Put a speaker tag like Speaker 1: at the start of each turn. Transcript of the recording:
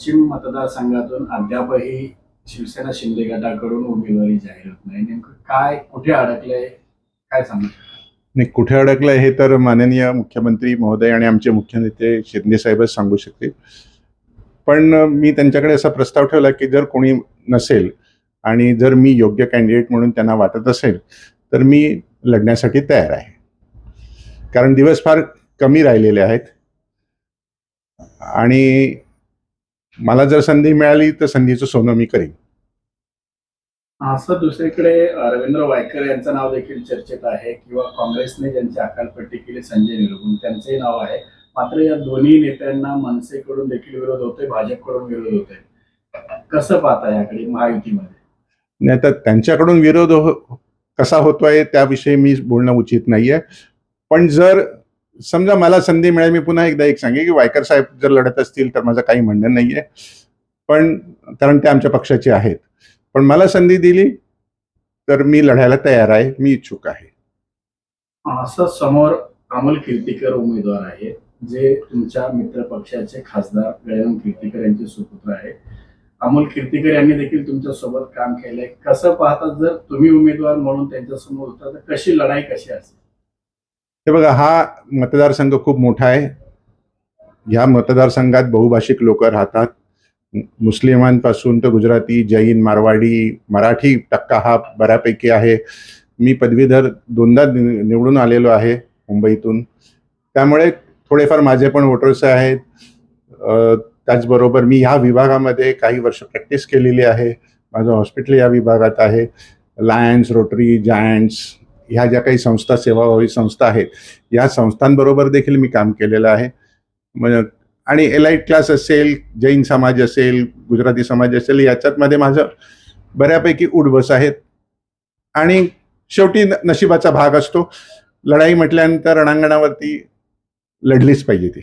Speaker 1: पश्चिम मतदारसंघातून अद्यापही शिवसेना शिंदे गटाकडून उमेदवारी जाहीर होत नाही. नेमकं काय कुठे अडकलंय काय सांगू
Speaker 2: नाही कुठे अडकलंय हे तर माननीय मुख्यमंत्री महोदय आणि आमचे मुख्य नेते शिंदे साहेबच सांगू शकतील. पण मी त्यांच्याकडे असा प्रस्ताव ठेवला की जर कोणी नसेल आणि जर मी योग्य कॅन्डिडेट म्हणून त्यांना वाटत असेल तर मी लढण्यासाठी तयार आहे. कारण दिवस फार कमी राहिलेले आहेत. आणि मला जर संधी मिळाली तर संधीचं सोनं मी करीन.
Speaker 1: असं दुसरीकडे रवींद्र वायकर यांचं नाव देखील चर्चेत आहे किंवा काँग्रेसने ज्यांची अकालपट्टी केली संजय निरुगुण त्यांचंही नाव आहे. मात्र या दोन्ही नेत्यांना मनसेकडून देखील विरोध होतोय भाजपकडून विरोध होतोय. कसं पाहता याकडे महायुतीमध्ये?
Speaker 2: नाही तर त्यांच्याकडून विरोध हो कसा होतोय त्याविषयी मी बोलणं उचित नाहीये. पण जर समजा मला संधी मिळेल मी पुन्हा एकदा एक सांगेन की वायकर साहेब जर लढत असतील तर माझं काही म्हणणं नाहीये. पण कारण ते आमच्या पक्षाचे आहेत. पण मला संधी दिली तर मी लढायला तयार आहे मी इच्छुक आहे.
Speaker 1: असं समोर अमोल कीर्तीकर उमेदवार आहे जे तुमच्या मित्र पक्षाचे खासदार गजानन कीर्तीकर यांचे सुपुत्र आहे. अमोल कीर्तीकर यांनी देखील तुमच्यासोबत काम केलंय. कसं पाहता जर तुम्ही उमेदवार म्हणून त्यांच्यासमोर होता तर कशी लढाई कशी असेल?
Speaker 2: हे बघा हा मतदारसंघ खूप मोठा आहे. या मतदारसंघात बहुभाषिक लोक राहतात. मुस्लिमांपासून तर गुजराती जैन मारवाडी मराठी टक्का हा बऱ्यापैकी आहे. मी पदवीधर दोनदा नि- निवडून आलेलो आहे मुंबईतून. त्यामुळे थोडेफार माझे पण वोटर्स आहेत. त्याचबरोबर मी ह्या विभागामध्ये काही वर्ष प्रॅक्टिस केलेली आहे. माझं हॉस्पिटल या विभागात आहे. लायन्स रोटरी जायंट्स ह्या ज्या काही संस्था सेवाभावी संस्था आहेत या संस्थांबरोबर देखील मी काम केलेलं आहे. आणि एलाइट क्लास असेल जैन समाज असेल गुजराती समाज असेल याच्यातमध्ये माझं बऱ्यापैकी उडबस आहेत. आणि शेवटी न- नशिबाचा भाग असतो. लढाई म्हटल्यानंतर रणांगणावरती लढलीच पाहिजे ती.